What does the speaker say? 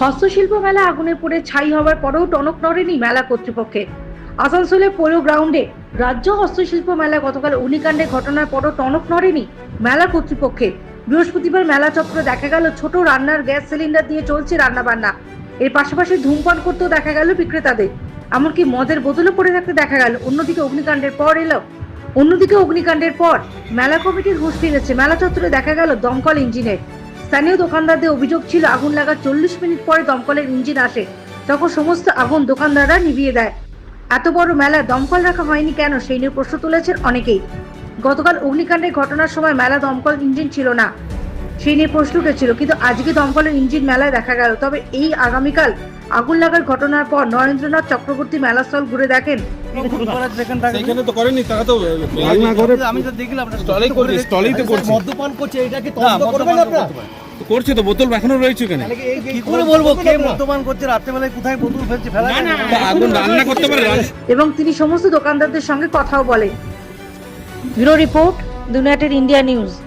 হস্তশিল্প মেলা আগুনে পড়ে ছাই হওয়ার পরেও টনক নড়েনি মেলা কর্তৃপক্ষে আসানসোলে পোলো গ্রাউন্ডে রাজ্য হস্তশিল্প মেলা গতকাল অগ্নিকাণ্ডের ঘটনার পরও টনক নড়েনি মেলা কর্তৃপক্ষে বৃহস্পতিবার মেলা চত্বরে দেখা গেল ছোট রান্নার গ্যাস সিলিন্ডার দিয়ে চলছে রান্নাবান্না। এর পাশাপাশি ধূমপান করতেও দেখা গেল বিক্রেতাদের। এমনকি মদের বোতলও পড়ে থাকতে দেখা গেল। অন্যদিকে অগ্নিকাণ্ডের পর এলো। অন্যদিকে অগ্নিকাণ্ডের পর মেলা কমিটির হুঁশ ফিরেছে। মেলা চত্বরে দেখা গেল দমকল ইঞ্জিনের। স্থানীয় দোকানদারদের অভিযোগ ছিল আগুন লাগার চল্লিশ মিনিট পরে দমকলের ইঞ্জিন আসে। তখন সমস্ত আগুন দোকানদাররা নিভিয়ে দেয়। এত বড় মেলা দমকল রাখা হয়নি কেন? সেই নিয়ে প্রশ্ন তুলেছেন অনেকেই। গতকাল অগ্নিকাণ্ডের ঘটনার সময় মেলা দমকল ইঞ্জিন ছিল না। সেই নিয়ে প্রশ্ন উঠেছিল কিন্তু আজকে দমকলের ইঞ্জিন মেলায় দেখা গেল। তবে এই আগামীকাল আগুন লাগার ঘটনার পর নরেন্দ্রনাথ চক্রবর্তী মেলাস্থল ঘুরে দেখেন। সেখানে তো করেনি তারা তো আমি তো দেখলাম না করছে স্টলেই তো করছে। মদ্যপান করছে এটাকে তদন্ত করবেন আপনারা? করতে পারে। তো করছে তো বোতল এখনও রয়েছে কেন? কি করে বলব? কে মদ্যপান করছে? রাত্রেবেলায় কোথায় বোতল ফেলছে? ফেলা। আগুন রান্না করতে পারে এবং তিনি সমস্ত দোকানদারদের সঙ্গে কথাও বলে bureau report United India News.